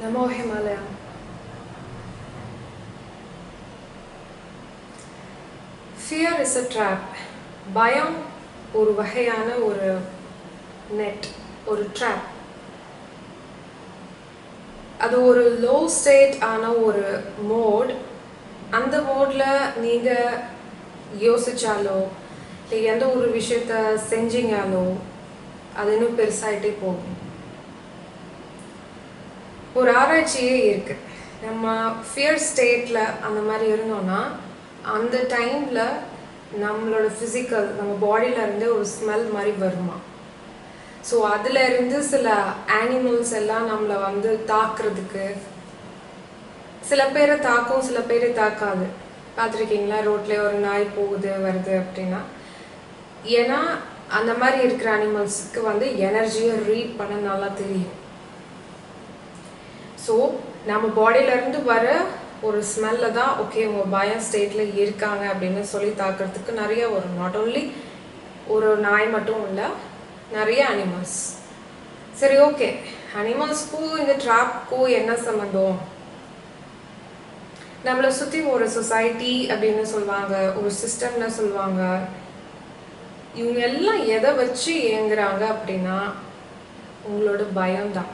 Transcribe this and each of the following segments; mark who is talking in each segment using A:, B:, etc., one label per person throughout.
A: Namo Himalaya fear is a trap பயம் ஒரு வகையான ஒரு நெட் ஒரு ட்ராப் அது ஒரு லோ ஸ்டேட் ஆன ஒரு மோட் அந்த மோடில் நீங்கள் யோசிச்சாலோ இல்லை எந்த ஒரு விஷயத்த செஞ்சீங்களோ அது இன்னும் பெருசாயிட்டே போகும். ஒரு ஆராய்ச்சியே இருக்கு. நம்ம ஃபியர் ஸ்டேட்டில் அந்த மாதிரி இருந்தோம்னா அந்த டைமில் நம்மளோட ஃபிசிக்கல் நம்ம பாடியில இருந்து ஒரு ஸ்மெல் மாதிரி வருமா? ஸோ அதுல இருந்து சில ஆனிமல்ஸ் எல்லாம் நம்மளை வந்து தாக்குறதுக்கு சில பேரை தாக்கும் சில பேரை தாக்காது. பார்த்துருக்கீங்களா? ரோட்லேயே ஒரு நாய் போகுது வருது அப்படின்னா. ஏன்னா அந்த மாதிரி இருக்கிற அனிமல்ஸுக்கு வந்து எனர்ஜியை ரீட் பண்ண நல்லா தெரியும். ஸோ நம்ம பாடியிலேருந்து வர ஒரு ஸ்மெல்ல தான் ஓகே உங்க பயம் ஸ்டேட்டில் இருக்காங்க அப்படின்னு சொல்லி தாக்குறதுக்கு நிறைய வரும் நாட் ஓன்லி ஒரு நாய் மட்டும் இல்லை நிறைய அனிமல்ஸ் சரி ஓகே அனிமல்ஸ்க்கும் இந்த ட்ராப்க்கும் என்ன சம்மந்தம் நம்மளை சுற்றி ஒரு சொசைட்டி அப்படின்னு சொல்லுவாங்க ஒரு சிஸ்டம்னு சொல்லுவாங்க. இவங்க எல்லாம் எதை வச்சு இயங்குறாங்க அப்படின்னா உங்களோட பயம்தான்.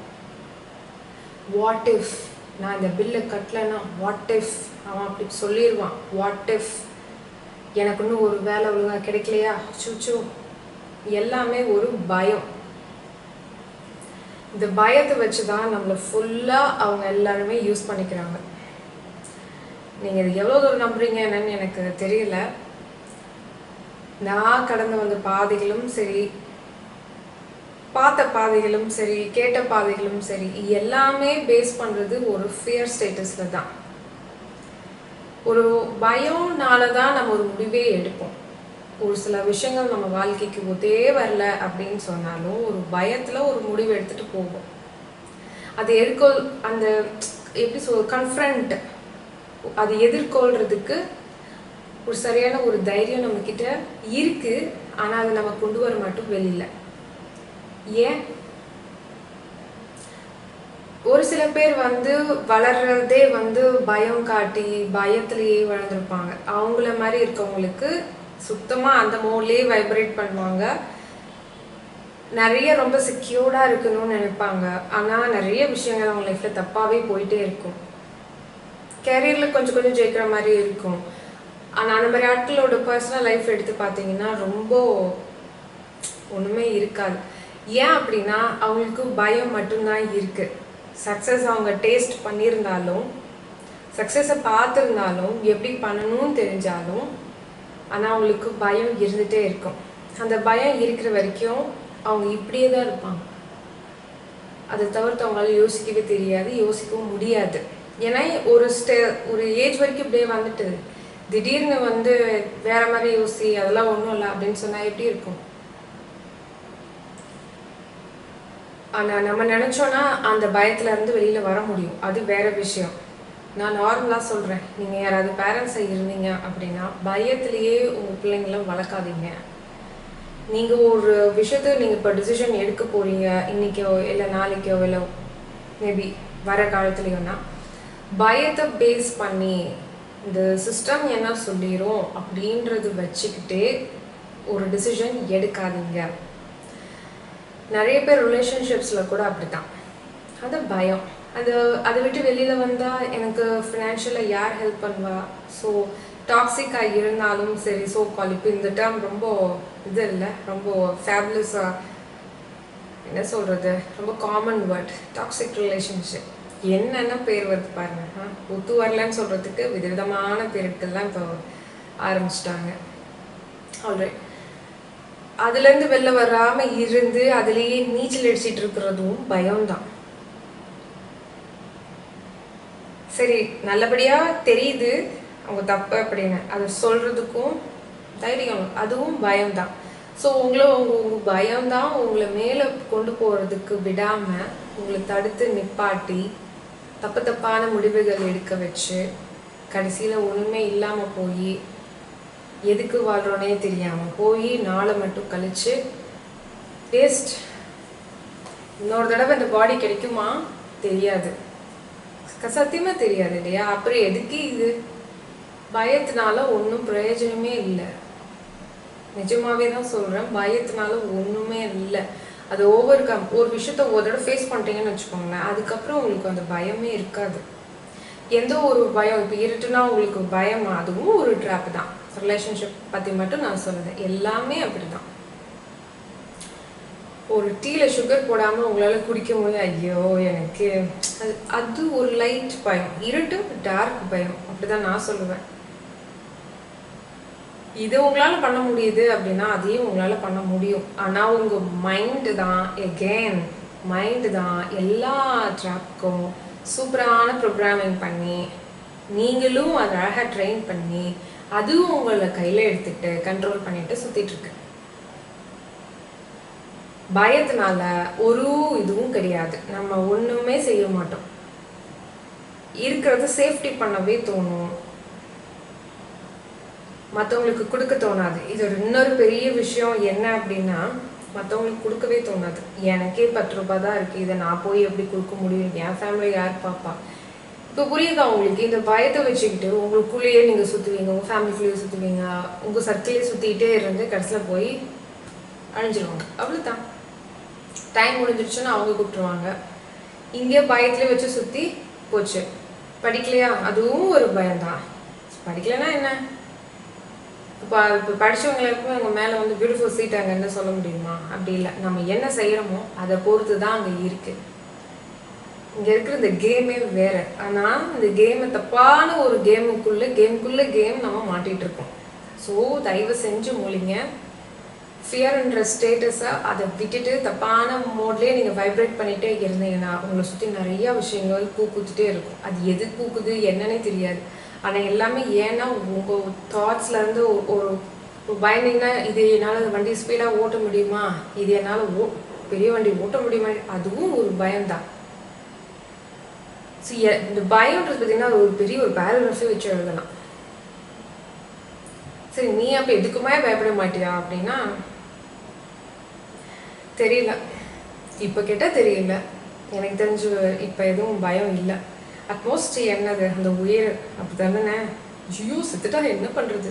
A: வாட் இஃப் நான் இந்த பில்லை கட்டலைன்னா வாட் இஃப் அவன் அப்படி சொல்லிடுவான் வாட் இஃப் எனக்கு இன்னும் ஒரு வேலை ஒழுங்காக கிடைக்கலையா? சூச்சோ எல்லாமே ஒரு பயம். இந்த பயத்தை வச்சு தான் நம்மளை ஃபுல்லாக அவங்க எல்லாருமே யூஸ் பண்ணிக்கிறாங்க. நீங்கள் இது எவ்வளோ தூரம் நம்புறீங்க என்னன்னு எனக்கு தெரியல. நான் கடந்து வந்த பாதைகளும் சரி பார்த்த பாதைகளும் சரி கேட்ட பாதைகளும் சரி எல்லாமே பேஸ் பண்ணுறது ஒரு ஃபியர் ஸ்டேட்டஸில் தான். ஒரு பயம்னால தான் நம்ம ஒரு முடிவே எடுப்போம். ஒரு சில விஷயங்கள் நம்ம வாழ்க்கைக்கு ஒத்தே வரல அப்படின்னு சொன்னாலும் ஒரு பயத்தில் ஒரு முடிவு எடுத்துகிட்டு போவோம். அது எதிர்கொள் அந்த எப்படி சொல் கன்ஃப்ரண்ட் அது எதிர்கொள்றதுக்கு ஒரு சரியான ஒரு தைரியம் நம்மக்கிட்ட இருக்குது ஆனால் அதை நம்ம கொண்டு வர மட்டும் வெளியில. ஏன்? ஒரு சில பேர் வந்து வளர்றதே வந்து பயம் காட்டி பயத்திலேயே வளர்ந்துருப்பாங்க. அவங்கள மாதிரி இருக்கவங்களுக்கு சுத்தமாக அந்த மோட்லேயே வைப்ரேட் பண்ணுவாங்க. நிறைய ரொம்ப செக்யூர்டாக இருக்கணும்னு நினைப்பாங்க. ஆனால் நிறைய விஷயங்கள் அவங்க லைஃப்பில் தப்பாகவே போயிட்டே இருக்கும். கேரியரில் கொஞ்சம் கொஞ்சம் ஜெயிக்கிற மாதிரி இருக்கும். ஆனால் அந்த மாதிரி ஆட்களோட பர்சனல் லைஃப் எடுத்து பார்த்தீங்கன்னா ரொம்ப ஒன்றுமே இருக்காது. ஏன் அப்படின்னா அவங்களுக்கு பயம் மட்டும்தான் இருக்குது சக்ஸஸ் அவங்க டேஸ்ட் பண்ணியிருந்தாலும் சக்ஸஸை பார்த்துருந்தாலும் எப்படி பண்ணணும்னு தெரிஞ்சாலும் ஆனால் அவங்களுக்கு பயம் இருந்துகிட்டே இருக்கும். அந்த பயம் இருக்கிற வரைக்கும் அவங்க இப்படியே தான் இருப்பாங்க. அதை தவிர்த்து அவங்களால யோசிக்கவே தெரியாது யோசிக்கவும் முடியாது. ஏன்னா ஒரு ஸ்டே ஒரு ஏஜ் வரைக்கும் இப்படியே வந்துட்டு திடீர்னு வந்து வேற மாதிரி யோசி அதெல்லாம் ஒன்றும் இல்லை அப்படின்னு சொன்னால் எப்படி இருக்கும்? ஆனால் நம்ம நினச்சோன்னா அந்த பயத்துலேருந்து இருந்து வர முடியும். அது வேற விஷயம். நான் நார்மலாக சொல்கிறேன் நீங்கள் யாராவது பேரண்ட்ஸாக இருந்தீங்க அப்படின்னா பயத்திலேயே உங்கள் பிள்ளைங்கள வளர்க்காதீங்க. நீங்கள் ஒரு விஷயத்த நீங்கள் இப்போ டிசிஷன் எடுக்க போகிறீங்க இன்னைக்கோ இல்லை நாளைக்கோ இல்லை மேபி வர காலத்துலேயோன்னா பயத்தை பேஸ் பண்ணி இந்த சிஸ்டம் என்ன சொல்லிடும் அப்படின்றது வச்சுக்கிட்டே ஒரு டிசிஷன் எடுக்காதீங்க. நிறைய பேர் ரிலேஷன்ஷிப்ஸில் கூட அப்படிதான் அது பயம். அது அதை விட்டு வெளியில் வந்தால் எனக்கு ஃபினான்ஷியலாக யார் ஹெல்ப் பண்ணுவா? ஸோ டாக்ஸிக்காக இருந்தாலும் சரி ஸோ கால் இப்போ இந்த டேர்ம் ரொம்ப இது இல்லை ரொம்ப ஃபேப்லஸாக என்ன சொல்கிறது ரொம்ப காமன் வேர்ட் டாக்ஸிக் ரிலேஷன்ஷிப் என்னென்ன பேர் வருது பாருங்க. ஆ, ஒத்து வரலன்னு சொல்கிறதுக்கு விதவிதமான பேருக்கெல்லாம் இப்போ ஆரம்பிச்சிட்டாங்க. ஆல்ரைட் அதுலேருந்து வெளில வராமல் இருந்து அதுலேயே நீச்சல் அடிச்சிட்டு இருக்கிறதும் பயம்தான். சரி நல்லபடியாக தெரியுது. அவங்க தப்பு அப்படின்னு. அதை சொல்கிறதுக்கும் தைரியம் அதுவும் பயம்தான். ஸோ உங்களை உங்கள் பயம்தான் உங்களை மேலே கொண்டு போகிறதுக்கு விடாமல் உங்களை தடுத்து நிப்பாட்டி தப்பு தப்பான முடிவுகள் எடுக்க வச்சு கடைசியில் ஒன்றுமே இல்லாமல் போய் எதுக்கு வாழ்றோனே தெரியாம போய் நாளை மட்டும் கழிச்சு வேஸ்ட் இன்னொரு தடவை இந்த பாடி கிடைக்குமா? தெரியாது. க- சத்தியமா தெரியாது இல்லையா? அப்புறம் எதுக்கு இது? பயத்தினால ஒன்றும் பிரயோஜனமே இல்லை. நிஜமாவே தான் சொல்றேன் பயத்தினால ஒன்றுமே இல்லை. அது ஓவர் கம் ஒரு விஷயத்த ஒரு தடவை ஃபேஸ் பண்ணிட்டீங்கன்னு வச்சுக்கோங்களேன் அதுக்கப்புறம் உங்களுக்கு அந்த பயமே இருக்காது. எந்த ஒரு பயம் இப்போ இருட்டுனா உங்களுக்கு பயம் அதுவும் ஒரு ட்ராப் தான். ரிலேஷன்ஷிப் பத்தி மட்டும் நான் சொல்லுவேன் எல்லாமே அப்படிதான். ஒரு டீல சுகர் போடாம உங்களால குடிக்க முடியும் ஐயோ எனக்கு அது அது ஒரு லைட் பயம். இருட்டு டார்க் பயம். அப்படிதான் நான் சொல்லுவேன். இது உங்களால பண்ண முடியுது அப்படின்னா அதையும் உங்களால பண்ண முடியும். ஆனா உங்க மைண்டு தான் எகெயின் மைண்டு தான் எல்லா ட்ராப்க்கும் சூப்பரான ப்ரோக்ராமிங் பண்ணி நீங்களும் அதை அழகா ட்ரெயின் பண்ணி அதுவும் உங்களை கையில எடுத்துட்டு கண்ட்ரோல் பண்ணிட்டு சுத்திட்டு இருக்கு. பயத்தினால ஒரு இதுவும் கிடையாது. நம்ம ஒண்ணுமே செய்ய மாட்டோம். இருக்கிறத சேஃப்டி பண்ணவே தோணும். மற்றவங்களுக்கு கொடுக்க தோணாது. இது ஒரு இன்னொரு பெரிய விஷயம் என்ன அப்படின்னா மற்றவங்களுக்கு கொடுக்கவே தோணாது. எனக்கே பத்து ரூபாய் தான் இருக்கு. இதை நான் போய் எப்படி கொடுக்க முடியும்? என் ஃபேமிலி யார் பாப்பா இப்போ புரியுதா உங்களுக்கு? இந்த பயத்தை வச்சுக்கிட்டு உங்களுக்குள்ளேயே நீங்கள் சுற்றுவீங்க உங்கள் ஃபேமிலிக்குள்ளேயே சுற்றுவீங்க உங்கள் சர்க்கிளே சுற்றிக்கிட்டே இருந்து கடைசியில் போய் அழிஞ்சிருவாங்க. அவ்வளோதான் டைம் முடிஞ்சிருச்சுன்னா அவங்க கூப்பிட்டுருவாங்க. இங்கே பயத்தில் வச்சு சுற்றி போச்சு. படிக்கலையா? அதுவும் ஒரு பயம்தான். படிக்கலைன்னா என்ன? இப்போ இப்போ படித்தவங்களுக்கும் எங்கள் மேலே வந்து பியூட்டிஃபுல் சீட் அங்கே என்ன சொல்ல முடியுமா? அப்படி இல்லை. நம்ம என்ன செய்கிறோமோ அதை பொறுத்து தான் அங்கே இருக்குது இங்கே இருக்கிற இந்த கேமே வேற. ஆனால் இந்த கேமை தப்பான ஒரு கேமுக்குள்ளே கேமுக்குள்ளே கேம் நம்ம மாட்டிகிட்டு இருக்கோம். ஸோ தயவு செஞ்சு மூலிங்க ஃபியர்ன்ற ஸ்டேட்டஸை அதை விட்டுட்டு தப்பான மோட்லேயே நீங்கள் வைப்ரேட் பண்ணிகிட்டே இருந்தீங்கன்னா உங்களை சுற்றி நிறையா விஷயங்கள் கூக்குத்துட்டே இருக்கும். அது எது கூக்குது என்னன்னே தெரியாது. ஆனால் எல்லாமே ஏன்னா உங்கள் தாட்ஸ்லேருந்து ஒரு ஒரு பயந்தீங்கன்னா இது என்னால் வண்டி ஸ்பீடாக ஓட்ட முடியுமா? இது என்னால் ஓ பெரிய வண்டி ஓட்ட முடியுமா? அதுவும் ஒரு பயம்தான். ஸோ இந்த பயம்ன்றது பார்த்தீங்கன்னா அது ஒரு பெரிய ஒரு பேராகிராஃபே வச்சு எழுதலாம். சரி நீ அப்போ எதுக்குமே பயப்பட மாட்டியா அப்படின்னா தெரியல. இப்போ கேட்டால் தெரியல. எனக்கு தெரிஞ்சு இப்போ எதுவும் பயம் இல்லை. அட்மோஸ்ட் என்னது? அந்த உயிர் அப்படி தானே ஜியோ செத்துட்டா என்ன பண்ணுறது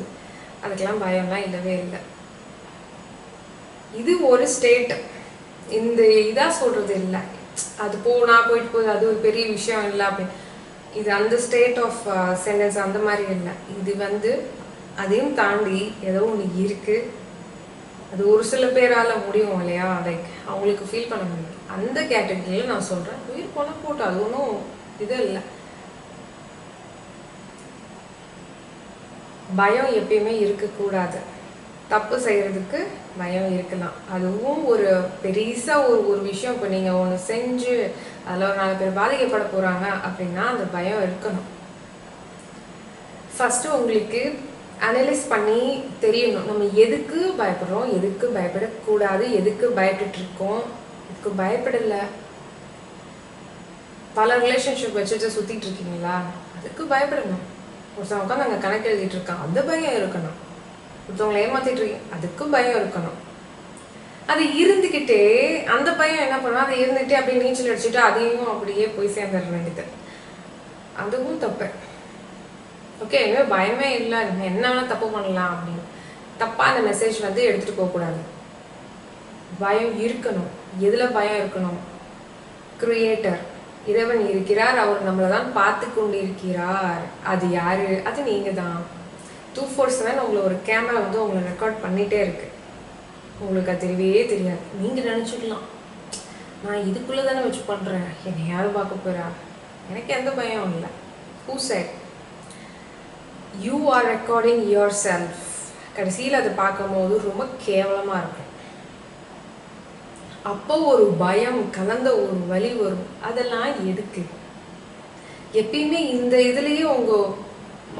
A: அதுக்கெல்லாம் பயம்லாம் இல்லவே இல்லை. இது ஒரு ஸ்டேட் இந்த இதாக சொல்கிறது இல்லை. அது போனா போயிட்டு போகுது அது ஒரு பெரிய விஷயம் இல்லை அப்படின்னு இது அந்த ஸ்டேட் ஆஃப் சென்டென்ஸ் அந்த மாதிரி இல்லை. இது வந்து அதையும் தாண்டி ஏதோ ஒன்று இருக்கு. அது ஒரு சில பேரால முடியும் இல்லையா? லைக் அவங்களுக்கு ஃபீல் பண்ண முடியும். அந்த கேட்டகரியில் நான் சொல்கிறேன் உயிர் போனால் போட்டு அது ஒன்றும் இது இல்லை. பயம் எப்பயுமே இருக்கக்கூடாது. தப்பு செய்யறதுக்கு பயம் இருக்கலாம். அதுவும் ஒரு பெருசாக ஒரு ஒரு விஷயம். இப்போ நீங்கள் ஒன்று செஞ்சு அதில் ஒரு நாலு பேர் பாதிக்கப்பட போகிறாங்க அப்படின்னா அந்த பயம் இருக்கணும். ஃபஸ்ட்டு உங்களுக்கு அனலைஸ் பண்ணி தெரியணும். நம்ம எதுக்கு பயப்படுறோம்? எதுக்கு பயப்படக்கூடாது? எதுக்கு பயப்பட்டுருக்கோம்? இதுக்கு பயப்படலை. பல ரிலேஷன்ஷிப் வச்சுட்டு சுற்றிட்டு இருக்கீங்களா? அதுக்கு பயப்படணும். ஒரு உட்காந்து அங்கே கணக்கு எழுதிட்டு இருக்கான் அந்த பயம் இருக்கணும். ஒருத்தவங்களை ஏமாத்திட்டு இருக்கீங்க. அதுக்கும் பயம் இருக்கணும். அது இருந்துக்கிட்டே அந்த பயம் என்ன பண்ணும் அதை இருந்துகிட்டே அப்படியே நீச்சல் அடிச்சுட்டு அதையும் அப்படியே போய் சேர்ந்துட வேண்டியது. அதுவும் தப்பு. ஓகே இனிமே பயமே இல்லை. நம்ம என்ன வேணால் தப்பு பண்ணலாம் அப்படின்னு. தப்பாக அந்த மெசேஜ் வந்து எடுத்துகிட்டு போகக்கூடாது பயம் இருக்கணும். எதில் பயம் இருக்கணும்? கிரியேட்டர் இறைவன் இருக்கிறார். அவர் நம்மளை தான் பார்த்து கொண்டு இருக்கிறார் அது யாரு? அது நீங்கள் தான் டூ ஃபோர் செவன் உங்களை ஒரு கேமரா வந்து உங்களை ரெக்கார்ட் பண்ணிகிட்டே இருக்குது உங்களுக்கு அது தெரியவே தெரியாது. நீங்கள் நினச்சிக்கலாம். நான் இதுக்குள்ளே தானே வச்சு பண்ணுறேன் என்னை யாரும் பார்க்க போகிறா எனக்கு எந்த பயம் இல்லை. Who said you are recording yourself கடைசியில் அதை பார்க்கும்போது ரொம்ப கேவலமாக இருக்கும். அப்போ ஒரு பயம் கலந்த ஒரு வலி வரும். அதெல்லாம் எதுக்கு? எப்பயுமே இந்த இதுலேயும் உங்கள்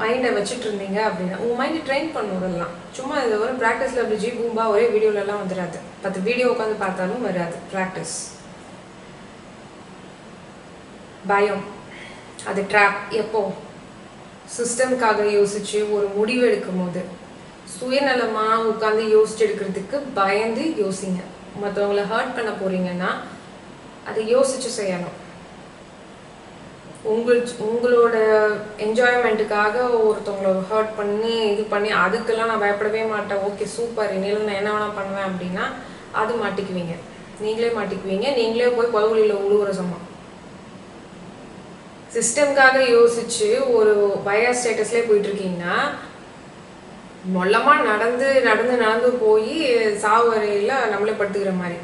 A: மைண்டை வச்சுட்டு இருந்தீங்க அப்படின்னா உங்கள் மைண்டை ட்ரெயின் பண்ணுவதெல்லாம் சும்மா இது ஒரு ப்ராக்டிஸில் அப்படி ஜி பூம்பா ஒரே வீடியோலலாம் வந்துடாது பத்து வீடியோ உட்காந்து பார்த்தாலும் வராது. ப்ராக்டிஸ் பயம். அது ட்ராப் எப்போ? சிஸ்டம்காக யோசிச்சு ஒரு முடிவு எடுக்கும் போது சுயநலமாக உட்காந்து யோசிச்சு எடுக்கிறதுக்கு பயந்து யோசிங்க. மற்றவங்கள ஹர்ட் பண்ண போறீங்கன்னா அதை யோசிச்சு செய்யணும். உங்கள் உங்களோட என்ஜாய்மெண்ட்டுக்காக ஒருத்தவங்கள ஹர்ட் பண்ணி இது பண்ணி அதுக்கெல்லாம் நான் பயப்படவே மாட்டேன். ஓகே சூப்பர் இனியில் நான் என்ன வேணால் பண்ணுவேன் அப்படின்னா அது மாட்டிக்குவீங்க. நீங்களே மாட்டிக்குவீங்க. நீங்களே போய் பதவுலியில் உழுவுற சமம் சிஸ்டம்காக யோசிச்சு ஒரு பயா ஸ்டேட்டஸ்லேயே போயிட்டு இருக்கீங்கன்னா மொல்லமாக நடந்து நடந்து நடந்து போய் சாவு வரையில் நம்மளே படுத்துக்கிற மாதிரி.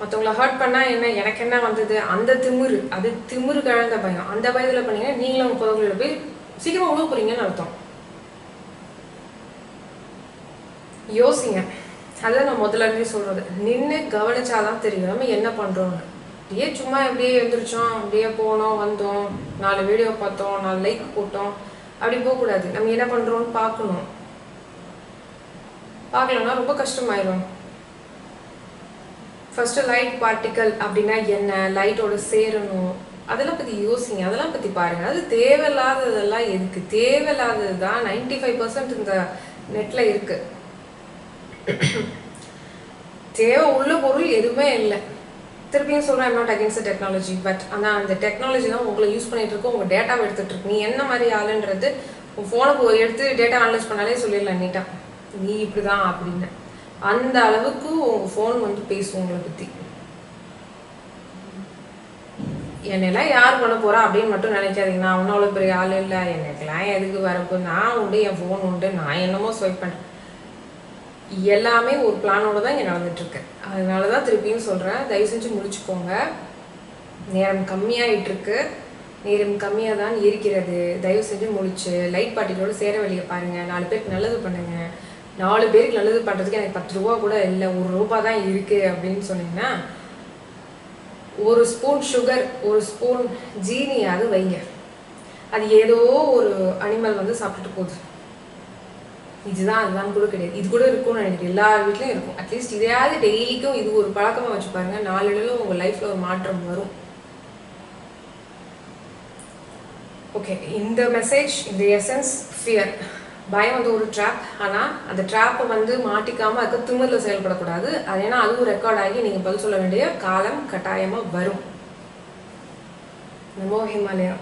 A: மற்றவங்கள ஹர்ட் பண்ணால் என்ன? எனக்கு என்ன வந்தது? அந்த திமிரு. அது திமிரு கழந்த பயம். அந்த பயத்தில் பண்ணீங்கன்னா நீங்களும் புதவுகளில் போய் சீக்கிரம் உழவு போகிறீங்கன்னு அர்த்தம். யோசிங்க. அதான் நான் முதல்ல இருந்தே சொல்கிறது நின்று கவனிச்சாதான் தெரியும். நம்ம என்ன பண்ணுறோம்னு அப்படியே சும்மா அப்படியே எழுந்திரிச்சோம் அப்படியே போனோம் வந்தோம். நாலு வீடியோ பார்த்தோம். நாலு லைக் போட்டோம். அப்படி போகக்கூடாது. நம்ம என்ன பண்ணுறோம்னு பார்க்கணும். பார்க்கலன்னா ரொம்ப கஷ்டமாயிரும். ஃபர்ஸ்ட் லைட் பார்ட்டிக்கல் அப்படின்னா என்ன? லைட்டோட சேரணும். அதெல்லாம் பற்றி யோசிங்க. அதெல்லாம் பற்றி பாருங்க. அது தேவையில்லாததெல்லாம் எதுக்கு? தேவையில்லாதது தான் நைன்டி ஃபைவ் பர்சன்ட் இந்த நெட்டில் இருக்கு. தேவை உள்ள பொருள் எதுவுமே இல்லை. திருப்பியும் சொல்கிறேன் I'm not against technology but ஆனால் அந்த டெக்னாலஜி தான் உங்களை யூஸ் பண்ணிட்டு இருக்கோம் உங்கள் டேட்டாவை எடுத்துகிட்டு இருக்கு. நீ என்ன மாதிரி ஆளுன்றது உன் ஃபோனை எடுத்து டேட்டா அனலைஸ் பண்ணாலே சொல்லிடலாம் நீட்டாக நீ இப்படிதான் அப்படின்னு. அந்த அளவுக்கு உங்க ஃபோன் வந்து பேசும் உங்களை பத்தி. என்னெல்லாம் யார் பண்ண போறா அப்படின்னு மட்டும் நினைக்காதீங்க. நான் ஒன்றும் அவ்வளோ பெரிய ஆள் இல்லை. எனக்கெல்லாம் எதுக்கு வரப்போ? நான் உண்டு என் ஃபோன் உண்டு. நான் என்னமோ ஸ்வைப் பண்ணுறேன் எல்லாமே ஒரு பிளானோட தான் இங்கே நடந்துட்டுருக்கேன் அதனால தான் திருப்பியும் சொல்கிறேன் தயவு செஞ்சு முடிச்சுக்கோங்க. நேரம் கம்மியாகிட்டுருக்கு நேரம் கம்மியாக தான் இருக்கிறது. தயவு செஞ்சு முடிச்சு. லைட் பார்ட்டிகளோட சேர வழியை பாருங்கள் நாலு பேருக்கு நல்லது பண்ணுங்கள் நாலு பேருக்கு நல்லது பண்ணுறதுக்கு எனக்கு பத்து ரூபா கூட இல்லை ஒரு ரூபா தான் இருக்குது அப்படின்னு சொன்னீங்கன்னா ஒரு ஸ்பூன் சுகர் ஒரு ஸ்பூன் ஜீனியாவது வைங்க. அது ஏதோ ஒரு அனிமல் வந்து சாப்பிட்டுட்டு போகுது. இதுதான் அதுதான் கூட கிடையாது. இது கூட இருக்கும்னு நினைக்கிறேன். எல்லார் வீட்லையும் இருக்கும். அட்லீஸ்ட் இதையாவது டெய்லிக்கும் இது ஒரு பழக்கமாக வச்சு பாருங்க. நாளடைவில் உங்கள் லைஃப்பில் ஒரு மாற்றம் வரும். ஓகே இந்த மெசேஜ் இந்த எசன்ஸ் ஃபியர் பயம் வந்து ஒரு ட்ராப் ஆனால் அந்த ட்ராப்பை வந்து மாட்டிக்காமல் அதுக்கு திமிரில் செயல்படக்கூடாது. அது ஏன்னா அதுவும் ரெக்கார்ட் ஆகி நீங்கள் பதில் சொல்ல வேண்டிய காலம் கட்டாயமாக வரும். நமோ ஹிமாலயா.